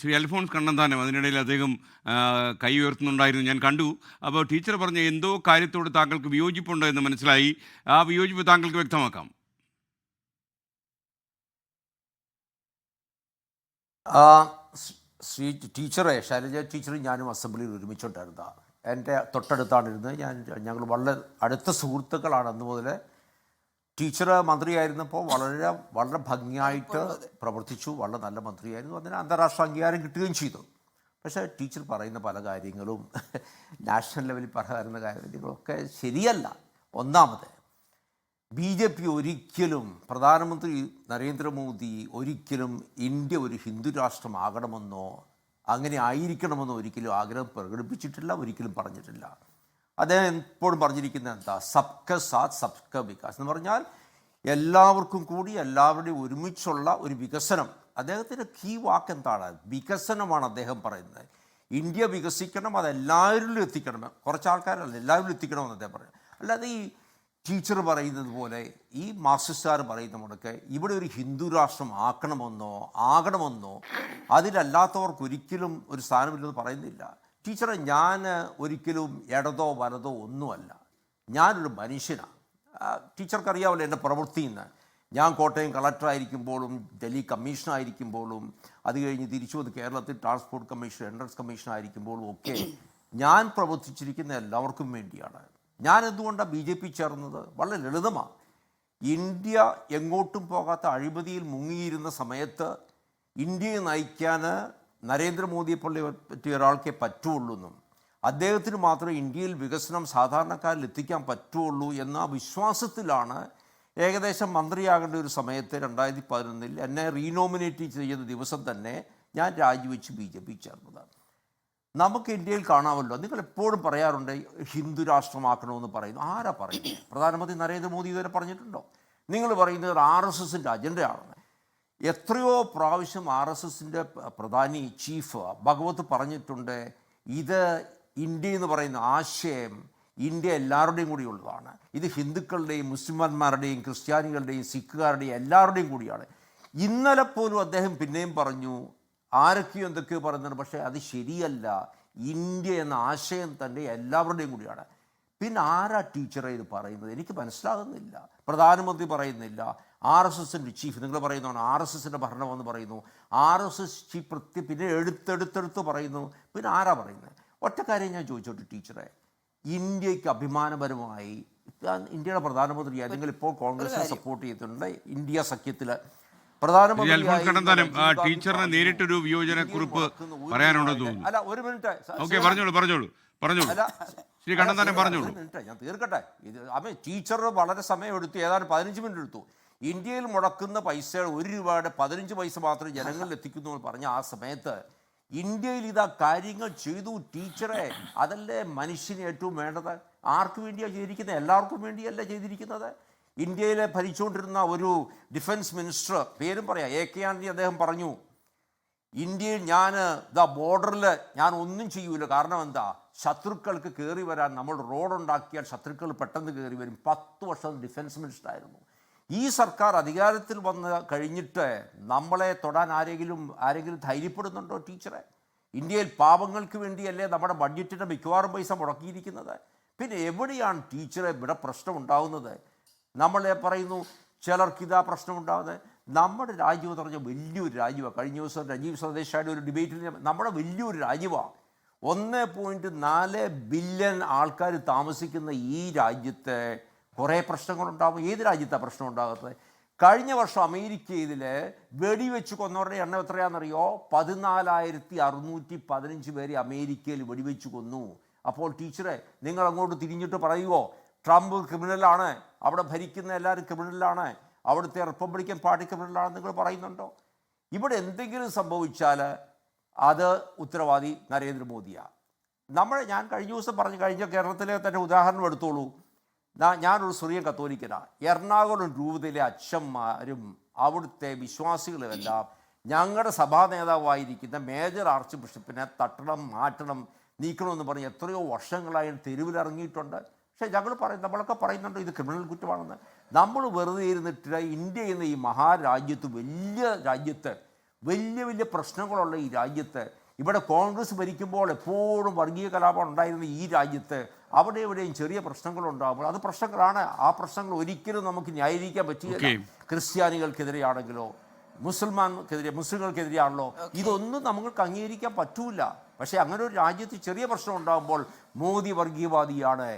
ശ്രീ അൽഫോൺസ് കണ്ണന്താനം അതിനിടയിൽ അദ്ദേഹം കൈ ഉയർത്തുന്നുണ്ടായിരുന്നു. ഞാൻ കണ്ടു. അപ്പോൾ ടീച്ചർ പറഞ്ഞ എന്തോ കാര്യത്തോട് താങ്കൾക്ക് വിയോജിപ്പുണ്ടോ എന്ന് മനസ്സിലായി. ആ വിയോജിപ്പ് താങ്കൾക്ക് വ്യക്തമാക്കാം. ശ്രീ ടീച്ചറെ ശൈലജ ടീച്ചറും ഞാനും അസംബ്ലിയിൽ ഒരുമിച്ചുണ്ടായിരുന്ന എന്റെ തൊട്ടടുത്താണ് ഇരുന്നത് ഞാൻ ഞങ്ങൾ വളരെ അടുത്ത സുഹൃത്തുക്കളാണ് അന്ന് മുതൽ ടീച്ചർ മന്ത്രിയായിരുന്നപ്പോൾ വളരെ വളരെ ഭംഗിയായിട്ട് പ്രവർത്തിച്ചു. വളരെ നല്ല മന്ത്രിയായിരുന്നു. അതിന് അന്താരാഷ്ട്ര അംഗീകാരം കിട്ടുകയും ചെയ്തു. പക്ഷേ ടീച്ചർ പറയുന്ന പല കാര്യങ്ങളും നാഷണൽ ലെവലിൽ പറയുന്ന കാര്യങ്ങളൊക്കെ ശരിയല്ല. ഒന്നാമത് ബി ജെ പി ഒരിക്കലും പ്രധാനമന്ത്രി നരേന്ദ്രമോദി ഒരിക്കലും ഇന്ത്യ ഒരു ഹിന്ദു രാഷ്ട്രമാകണമെന്നോ അങ്ങനെ ആയിരിക്കണമെന്നോ ഒരിക്കലും ആഗ്രഹം പ്രകടിപ്പിച്ചിട്ടില്ല ഒരിക്കലും പറഞ്ഞിട്ടില്ല. അദ്ദേഹം എപ്പോഴും പറഞ്ഞിരിക്കുന്നത് എന്താ? സബ്ക സാത് സബ്ക വികാസ് എന്ന് പറഞ്ഞാൽ എല്ലാവർക്കും കൂടി എല്ലാവരുടെയും ഒരുമിച്ചുള്ള ഒരു വികസനം. അദ്ദേഹത്തിന്റെ കീ വാക്ക് എന്താണ്? വികസനമാണ് അദ്ദേഹം പറയുന്നത്. ഇന്ത്യ വികസിക്കണം അത് എല്ലാവരിലും എത്തിക്കണം. കുറച്ച് ആൾക്കാരല്ല എല്ലാവരിലും എത്തിക്കണമെന്ന് അദ്ദേഹം പറയുന്നത്. അല്ലാതെ ഈ ടീച്ചർ പറയുന്നത് പോലെ ഈ മാർക്സിസ്റ്റുകാർ പറയുന്ന മുടക്ക് ഇവിടെ ഒരു ഹിന്ദു രാഷ്ട്രം ആക്കണമെന്നോ ആകണമെന്നോ അതിലല്ലാത്തവർക്ക് ഒരിക്കലും ഒരു സ്ഥാനമില്ലെന്ന് പറയുന്നില്ല. ടീച്ചറെ ഞാൻ ഒരിക്കലും ഇടതോ വലതോ ഒന്നുമല്ല. ഞാനൊരു മനുഷ്യനാണ് ടീച്ചർക്കറിയാമല്ലോ എന്റെ പ്രവൃത്തി എന്ന് ഞാൻ കോട്ടയം കളക്ടറായിരിക്കുമ്പോഴും ഡൽഹി കമ്മീഷണറായിരിക്കുമ്പോഴും അത് കഴിഞ്ഞ് തിരിച്ചു വന്ന് കേരളത്തിൽ ട്രാൻസ്പോർട്ട് കമ്മീഷൻ എൻട്രൻസ് കമ്മീഷനായിരിക്കുമ്പോഴും ഒക്കെ ഞാൻ പ്രവർത്തിച്ചിരിക്കുന്ന എല്ലാവർക്കും വേണ്ടിയാണ്. ഞാൻ എന്തുകൊണ്ടാണ് ബി ജെ പി ചേർന്നത്? വളരെ ലളിതമാണ് ഇന്ത്യ എങ്ങോട്ടും പോകാത്ത അഴിമതിയിൽ മുങ്ങിയിരുന്ന സമയത്ത് ഇന്ത്യയെ നയിക്കാൻ നരേന്ദ്രമോദിയെ പോലെ പറ്റിയ ഒരാൾക്കേ പറ്റുള്ളൂ എന്നും അദ്ദേഹത്തിന് മാത്രമേ ഇന്ത്യയിൽ വികസനം സാധാരണക്കാരിൽ എത്തിക്കാൻ പറ്റുള്ളൂ എന്ന വിശ്വാസത്തിലാണ് ഏകദേശം മന്ത്രിയാകേണ്ട ഒരു സമയത്ത് രണ്ടായിരത്തി പതിനൊന്നിൽ എന്നെ റീനോമിനേറ്റ് ചെയ്ത ദിവസം തന്നെ ഞാൻ രാജിവെച്ച് ബി ജെ പി ചേർന്നത് നമുക്ക് ഇന്ത്യയിൽ കാണാമല്ലോ. നിങ്ങൾ എപ്പോഴും പറയാറുണ്ട് ഹിന്ദു രാഷ്ട്രമാക്കണമെന്ന് പറയുന്നു. ആരാ പറയുന്നത്? പ്രധാനമന്ത്രി നരേന്ദ്രമോദി ഇതുവരെ പറഞ്ഞിട്ടുണ്ടോ? നിങ്ങൾ പറയുന്നത് ആർ എസ് എസിന്റെ അജണ്ടയാണെന്ന്. എത്രയോ പ്രാവശ്യം ആർ എസ് എസിന്റെ പ്രധാനി ചീഫ് ഭഗവത് പറഞ്ഞിട്ടുണ്ട് ഇത് ഇന്ത്യ എന്ന് പറയുന്ന ആശയം ഇന്ത്യ എല്ലാവരുടെയും കൂടി ഉള്ളതാണ്. ഇത് ഹിന്ദുക്കളുടെയും മുസ്ലിംമാന്മാരുടെയും ക്രിസ്ത്യാനികളുടെയും സിഖുകാരുടെയും എല്ലാവരുടെയും കൂടിയാണ്. ഇന്നലെ പോലും അദ്ദേഹം പിന്നെയും പറഞ്ഞു ആരൊക്കെയോ എന്തൊക്കെയോ പറയുന്നുണ്ട് പക്ഷേ അത് ശരിയല്ല. ഇന്ത്യ എന്ന ആശയം തന്നെ എല്ലാവരുടെയും കൂടിയാണ്. പിന്നെ ആരാ ടീച്ചറെ ഇത് പറയുന്നത്? എനിക്ക് മനസ്സിലാകുന്നില്ല. പ്രധാനമന്ത്രി പറയുന്നില്ല. ആർ എസ് എസിന്റെ ചീഫ് നിങ്ങൾ പറയുന്നതാണ് ആർ എസ് എസിന്റെ ഭരണമെന്ന് പറയുന്നു. ആർ എസ് എസ് ചീഫ് പ്രത്യ പിന്നെ എടുത്തെടുത്തെടുത്ത് പറയുന്നു. പിന്നെ ആരാ പറയുന്നത് ഒറ്റ കാര്യം ഞാൻ ചോദിച്ചോട്ടെ ടീച്ചറെ. ഇന്ത്യയ്ക്ക് അഭിമാനപരമായി ഇന്ത്യയുടെ പ്രധാനമന്ത്രി അല്ലെങ്കിൽ ഇപ്പോൾ കോൺഗ്രസിനെ സപ്പോർട്ട് ചെയ്തിട്ടുണ്ട്. ഇന്ത്യ സഖ്യത്തിൽ ടീച്ചറിന് നേരിട്ടൊരു വിയോജന കുറിപ്പ് പറയാനുണ്ടെന്ന് തോന്നുന്നു. അല്ല ഒരു മിനിറ്റ്. ഓക്കെ പറഞ്ഞോളൂ പറഞ്ഞോളൂ പറഞ്ഞോളൂ. ശ്രീ കണ്ണന്താനം അല്ല, പറഞ്ഞോളൂ. ഞാൻ തീർക്കട്ടെ. ഇത് അമ്മ ടീച്ചർ വളരെ സമയം എടുത്തു. ഏതാണ്ട് പതിനഞ്ച് മിനിറ്റ് എടുത്തു. ഇന്ത്യയിൽ മുടക്കുന്ന പൈസ ഒരു രൂപയുടെ പതിനഞ്ച് പൈസ മാത്രം ജനങ്ങളിൽ എത്തിക്കുന്നു എന്ന് പറഞ്ഞ ആ സമയത്ത് ഇന്ത്യയിൽ ഇതാ കാര്യങ്ങൾ ചെയ്തു ടീച്ചറെ അതല്ലേ മനുഷ്യന് ഏറ്റവും വേണ്ടത്? ആർക്ക് വേണ്ടിയാണ് ചെയ്തിരിക്കുന്നത്? എല്ലാവർക്കും വേണ്ടിയല്ല ചെയ്തിരിക്കുന്നത്? ഇന്ത്യയിലെ ഭരിച്ചുകൊണ്ടിരുന്ന ഒരു ഡിഫൻസ് മിനിസ്റ്റർ പേരും പറയാം എ കെ ആന്റണി അദ്ദേഹം പറഞ്ഞു ഇന്ത്യയിൽ ഞാൻ ദ ബോർഡറിൽ ഞാൻ ഒന്നും ചെയ്യൂല. കാരണം എന്താ? ശത്രുക്കൾക്ക് കയറി വരാൻ നമ്മൾ റോഡ് ഉണ്ടാക്കിയാൽ ശത്രുക്കൾ പെട്ടെന്ന് കയറി വരും. പത്ത് വർഷം ഡിഫൻസ് മിനിസ്റ്റർ ആയിരുന്നു ഈ സർക്കാർ അധികാരത്തിൽ വന്ന് കഴിഞ്ഞിട്ട് നമ്മളെ തൊടാൻ ആരെങ്കിലും ആരെങ്കിലും ധൈര്യപ്പെടുന്നുണ്ടോ ടീച്ചറെ? ഇന്ത്യയിൽ പാപങ്ങൾക്ക് വേണ്ടിയല്ലേ നമ്മുടെ ബഡ്ജറ്റിന്റെ മിക്കവാറും പൈസ മുടക്കിയിരിക്കുന്നത്? പിന്നെ എവിടെയാണ് ടീച്ചറെ ഇവിടെ പ്രശ്നം ഉണ്ടാകുന്നത് നമ്മളെ പറയുന്നു ചിലർക്ക് ഇതാ പ്രശ്നം നമ്മുടെ രാജ്യം എന്ന് പറഞ്ഞാൽ വലിയൊരു രാജ്യമാണ് കഴിഞ്ഞ ദിവസം രജീവ് സ്വദേശായുടെ ഒരു ഡിബേറ്റിൽ നമ്മുടെ വലിയൊരു രാജ്യമാണ് ഒന്ന് പോയിന്റ് നാല് ബില്യൺ ആൾക്കാർ താമസിക്കുന്ന ഈ രാജ്യത്ത് കുറേ പ്രശ്നങ്ങളുണ്ടാകും ഏത് രാജ്യത്താണ് പ്രശ്നം ഉണ്ടാകുന്നത് കഴിഞ്ഞ വർഷം അമേരിക്കയിൽ വെടിവെച്ച് കൊന്നവരുടെ എണ്ണം എത്രയാണെന്നറിയോ? പതിനാലായിരത്തി അറുന്നൂറ്റി പതിനഞ്ച് പേരെ അമേരിക്കയിൽ വെടിവെച്ച് കൊന്നു. അപ്പോൾ ടീച്ചറെ നിങ്ങൾ അങ്ങോട്ട് തിരിഞ്ഞിട്ട് പറയുമോ ട്രംപ് ക്രിമിനലാണ്. അവിടെ ഭരിക്കുന്ന എല്ലാവരും ക്രിമിനലാണ്. അവിടുത്തെ റിപ്പബ്ലിക്കൻ പാർട്ടി ക്രിമിനലാണ് നിങ്ങൾ പറയുന്നുണ്ടോ? ഇവിടെ എന്തെങ്കിലും സംഭവിച്ചാൽ അത് ഉത്തരവാദി നരേന്ദ്രമോദിയാണ് നമ്മൾ ഞാൻ കഴിഞ്ഞ ദിവസം പറഞ്ഞു കഴിഞ്ഞ കേരളത്തിലെ തന്നെ ഉദാഹരണം എടുത്തോളൂ. ഞാനൊരു സിറിയൻ കത്തോലിക്കനാണ് എറണാകുളം രൂപതയിലെ അച്ഛന്മാരും അവിടുത്തെ വിശ്വാസികളുമെല്ലാം ഞങ്ങളുടെ സഭാ നേതാവായിരിക്കുന്ന മേജർ ആർച്ച് ബിഷപ്പിനെ തട്ടണം മാറ്റണം നീക്കണമെന്ന് പറഞ്ഞ് എത്രയോ വർഷങ്ങളായി തെരുവിലിറങ്ങിയിട്ടുണ്ട്. പക്ഷേ ഞങ്ങൾ പറയും നമ്മളൊക്കെ പറയുന്നുണ്ട് ഇത് ക്രിമിനൽ കുറ്റമാണെന്ന്. നമ്മൾ വെറുതെ ഇരുന്നിട്ട് ഇന്ത്യ എന്ന ഈ മഹാരാജ്യത്ത് വലിയ രാജ്യത്ത് വലിയ വലിയ പ്രശ്നങ്ങളുള്ള ഈ രാജ്യത്ത് ഇവിടെ കോൺഗ്രസ് ഭരിക്കുമ്പോൾ എപ്പോഴും വർഗീയ കലാപം ഉണ്ടായിരുന്ന ഈ രാജ്യത്ത് അവിടെ എവിടെയും ചെറിയ പ്രശ്നങ്ങളുണ്ടാകുമ്പോൾ അത് പ്രശ്നങ്ങളാണ്. ആ പ്രശ്നങ്ങൾ ഒരിക്കലും നമുക്ക് ന്യായീകരിക്കാൻ പറ്റില്ല. ക്രിസ്ത്യാനികൾക്കെതിരെയാണെങ്കിലോ മുസൽമാൻക്കെതിരെ മുസ്ലിങ്ങൾക്കെതിരെയാണല്ലോ ഇതൊന്നും നമുക്ക് അംഗീകരിക്കാൻ പറ്റൂല. പക്ഷേ അങ്ങനെ ഒരു രാജ്യത്ത് ചെറിയ പ്രശ്നം ഉണ്ടാകുമ്പോൾ മോദി വർഗീയവാദിയാണ്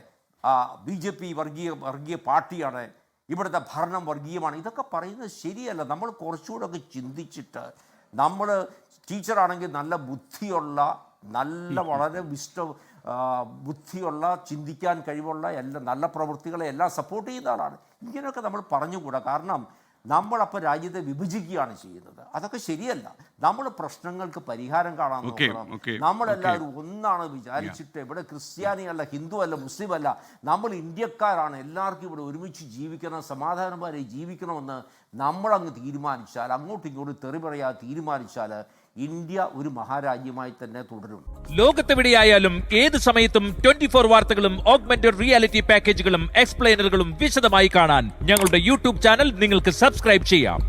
ആ ബി ജെ പി വർഗീയ വർഗീയ പാർട്ടിയാണ് ഇവിടുത്തെ ഭരണം വർഗീയമാണ്. ഇതൊക്കെ പറയുന്നത് ശരിയല്ല. നമ്മൾ കുറച്ചുകൂടെ ഒക്കെ ചിന്തിച്ചിട്ട് നമ്മൾ ടീച്ചറാണെങ്കിൽ നല്ല ബുദ്ധിയുള്ള നല്ല വളരെ വിഷ്ട ബുദ്ധിയുള്ള ചിന്തിക്കാൻ കഴിവുള്ള എല്ലാ നല്ല പ്രവൃത്തികളെ എല്ലാം സപ്പോർട്ട് ചെയ്യുന്ന ആളാണ്. ഇങ്ങനെയൊക്കെ നമ്മൾ പറഞ്ഞുകൂടാ? കാരണം നമ്മളപ്പോൾ രാജ്യത്തെ വിഭജിക്കുകയാണ് ചെയ്യുന്നത്. അതൊക്കെ ശരിയല്ല. നമ്മൾ പ്രശ്നങ്ങൾക്ക് പരിഹാരം കാണാൻ നോക്കണം. നമ്മളെല്ലാവരും ഒന്നാണ് വിചാരിച്ചിട്ട് ഇവിടെ ക്രിസ്ത്യാനി അല്ല ഹിന്ദു അല്ല മുസ്ലിം അല്ല നമ്മൾ ഇന്ത്യക്കാരാണ് എല്ലാവർക്കും ഇവിടെ ഒരുമിച്ച് ജീവിക്കണം സമാധാനപരമായി ജീവിക്കണമെന്ന് നമ്മളങ്ങ് തീരുമാനിച്ചാൽ അങ്ങോട്ടും ഇങ്ങോട്ടും തെറി പറയാതെ തീരുമാനിച്ചാൽ ഇന്ത്യ ഒരു മഹാരാജ്യമായി തന്നെ തുടരും ലോകത്തെവിടെയായാലും ഏത് സമയത്തും ട്വന്റി ഫോർ വാർത്തകളും ഓഗ്മെന്റഡ് റിയാലിറ്റി പാക്കേജുകളും എക്സ്പ്ലെയിനറുകളും വിശദമായി കാണാൻ ഞങ്ങളുടെ യൂട്യൂബ് ചാനൽ നിങ്ങൾക്ക് സബ്സ്ക്രൈബ് ചെയ്യാം.